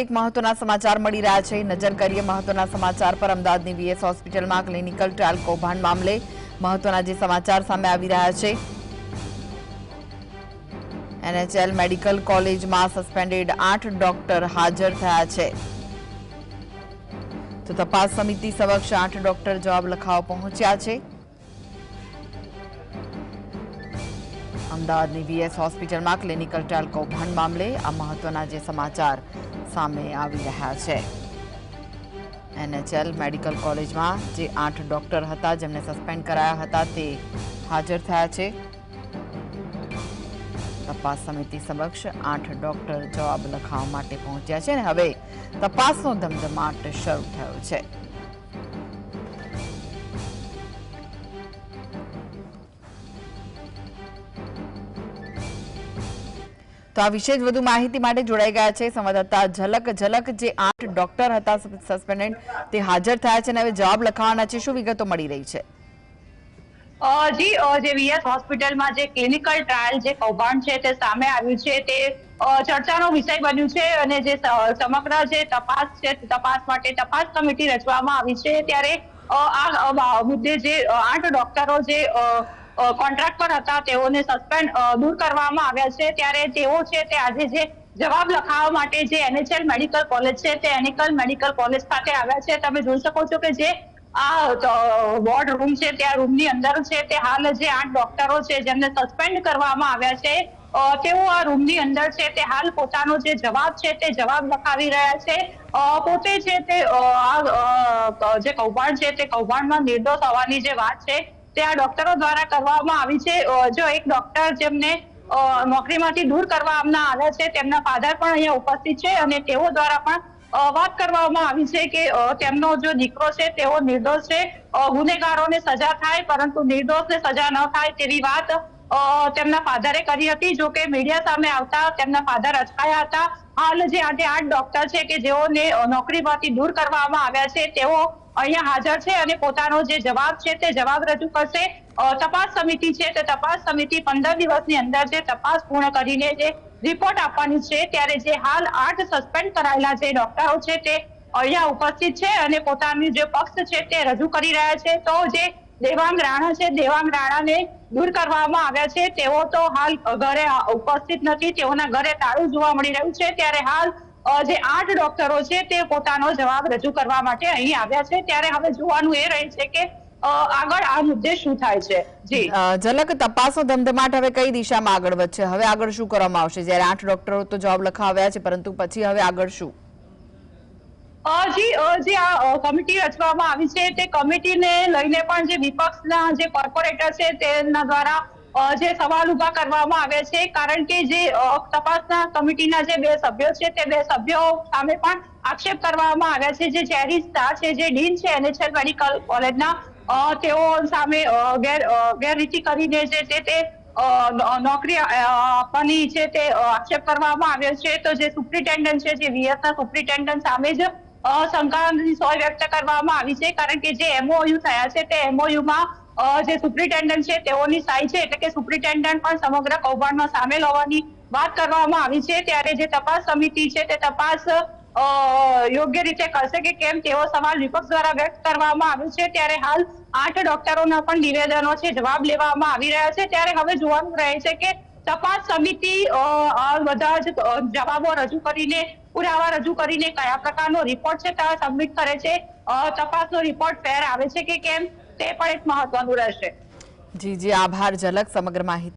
એક મહત્વના સમાચાર મળી રહ્યા છે. નજર કરીએ મહત્વના સમાચાર પર અમદાવાદની વીએસ હોસ્પિટલમાં ક્લિનિકલ ટ્રાયલ કૌભાંડ મામલે મહત્વના જે સમાચાર સામે આવી રહ્યા છે. એનએચએલ મેડિકલ કોલેજમાં સસ્પેન્ડેડ આઠ ડોક્ટર હાજર થયા છે. તો તપાસ સમિતિ સમક્ષ આઠ ડોક્ટર જવાબ લખાવા પહોંચ્યા છે. અમદાવાદની વીએસ હોસ્પિટલમાં ક્લિનિકલ ટ્રાયલ કૌભાંડ મામલે આ મહત્વના જે સમાચાર સામે આવી રહ્યા છે. એનએચએલ મેડિકલ કોલેજમાં જે આઠ ડોક્ટર હતા, જેમને સસ્પેન્ડ કરાયા હતા, તે હાજર થયા છે. તપાસ સમિતિ સમક્ષ આઠ ડોક્ટર જવાબ લખાવવા માટે પહોંચ્યા છે અને હવે તપાસનો ધમધમાટ શરૂ થયો છે. તો આ વિશે જ વધુ માહિતી માટે જોડાઈ ગયા છે સંવાદદાતા ઝલક ઝલક જે આઠ ડોક્ટર હતા સસ્પેન્ડેડ તે હાજર થયા છે અને હવે જવાબ લખાવાના છે, શું વિગતો મળી રહી છે? જી જે વીએસ હોસ્પિટલમાં જે ક્લિનિકલ ટ્રાયલ જે કૌભાંડ છે તે સામે આવ્યું છે તે ચર્ચાનો વિષય બન્યું છે અને જે સમગ્ર જે તપાસ છે તપાસ માટે તપાસ કમિટી રચવામાં આવી છે ત્યારે આ મુદ્દે જે આઠ ડોક્ટરો જે કોન્ટ્રાક્ટ પર હતા, તેઓને સસ્પેન્ડ દૂર કરવામાં આવ્યા છે. ત્યારે તેઓ છે તે આજે જે જવાબ લખાવવા માટે જે એનએચએલ મેડિકલ કોલેજ છે, તે એનિકલ મેડિકલ કોલેજ ખાતે આવ્યા છે. તમે જોઈ શકો છો કે જે આ વોર્ડ રૂમ છે, ત્યાં રૂમની અંદર છે તે હાલ જે આઠ ડોક્ટરો છે જેમને સસ્પેન્ડ કરવામાં આવ્યા છે. તેઓ આ રૂમની અંદર છે તે હાલ પોતાનો જે જવાબ છે તે જવાબ લખાવી રહ્યા છે. પોતે છે તે આ જે કૌભાંડ છે તે કૌભાંડમાં નિર્દોષ હોવાની જે વાત છે તે આ ડોક્ટરો દ્વારા કરવામાં આવી છે. જો એક ડોક્ટર જેમને નોકરીમાંથી દૂર કરવામાં આવ્યા છે, તેમના ફાધર પણ અહીંયા ઉપસ્થિત છે અને તેઓ દ્વારા પણ વાત કરવામાં આવી છે કે તેમનો જો દીકરો છે, તેઓ નિર્દોષ છે ગુનેગારોને સજા થાય, પરંતુ નિર્દોષને સજા ન થાય તેવી વાત તેમના ફાધરે કરી હતી. જો કે મીડિયા સામે આવતા તેમના ફાધર અચકાયા હતા. હાલ જે આજે આઠ ડોક્ટર છે કે જેઓને નોકરીમાંથી દૂર કરવામાં આવ્યા છે, તેઓ અહીંયા હાજર છે અને પોતાનો જે જવાબ છે તે જવાબ રજૂ કરશે. તપાસ સમિતિ છે તે તપાસ સમિતિ પંદર દિવસની અંદર જે તપાસ પૂર્ણ કરીને જે રિપોર્ટ આપવાની છે ત્યારે જે હાલ આઠ સસ્પેન્ડ કરાયેલા જે ડોક્ટરો છે તે અહીંયા ઉપસ્થિત છે અને પોતાની જે પક્ષ છે તે રજૂ કરી રહ્યા છે. તો જે દેવાંગ રાણા છે, દેવાંગ રાણાને દૂર કરવામાં આવ્યા છે. તેઓ તો હાલ ઘરે ઉપસ્થિત નથી. તેઓના ઘરે તાળું જોવા મળી રહ્યું છે. ત્યારે હાલ જે આઠ ડોક્ટરો છે તે પોતાનો જવાબ રજૂ કરવા માટે અહીં આવ્યા છે. ત્યારે હવે જોવાનું એ રહે છે કે આગળ આ મુદ્દે શું થાય છે. જી. ઝલક તપાસનો ધમધમાટ હવે કઈ દિશામાં આગળ વધશે? હવે આગળ શું કરવામાં આવશે? જ્યારે આઠ ડોક્ટરો તો જવાબ લખાવ્યા છે પરંતુ પછી હવે આગળ શું? જી જે આ કમિટી રચવામાં આવી છે તે કમિટીને લઈને પણ જે વિપક્ષના જે કોર્પોરેટર છે તેના દ્વારા જે સવાલ ઊભા કરવામાં આવે છે, કારણ કે જે તપાસના કમિટીના જે બે સભ્યો છે, તે બે સભ્યો સામે પણ આક્ષેપ કરવામાં આવ્યા છે. જે ચેરી શાહ છે, જે ડીન છે, એનએચએલ મેડિકલ કોલેજના તેઓ સામે ગેર ગેરરીતિ કરીને જે તે નોકરી આપવાની છે તે આક્ષેપ કરવામાં આવ્યો છે. તો જે સુપ્રિન્ટેન્ડન્ટ છે, જે વીએસ ના સુપ્રિન્ટેન્ડન્ટ સામે જ શંકાની સોય વ્યક્ત કરવામાં આવી છે, કારણ કે જે એમઓયુ થયા છે, તે એમઓયુમાં જે સુપ્રિન્ટેન્ડન્ટ છે, તેઓની સાઈ છે, એટલે કે સુપ્રિન્ટેન્ડન્ટ પણ સમગ્ર કૌભાંડમાં સામેલ હોવાની વાત કરવામાં આવી છે. ત્યારે જે તપાસ સમિતિ છે, તે તપાસ યોગ્ય રીતે કરશે કે કેમ તેવો સવાલ વિપક્ષ દ્વારા વ્યક્ત કરવામાં આવ્યો છે. ત્યારે હાલ આઠ ડોક્ટરોના પણ નિવેદનો છે, જવાબ લેવામાં આવી રહ્યા છે. ત્યારે હવે જોવાનું રહે છે કે તપાસ સમિતિ બધા જ જવાબો રજૂ કરીને, પુરાવા રજૂ કરીને કયા પ્રકારનો રિપોર્ટ છે, તે સબમિટ કરે છે. તપાસનો રિપોર્ટ ફેર આવે છે કે કેમ? તે પણ એક મહત્વનું રહેશે. જી જી આભાર ઝલક સમગ્ર માહિતી.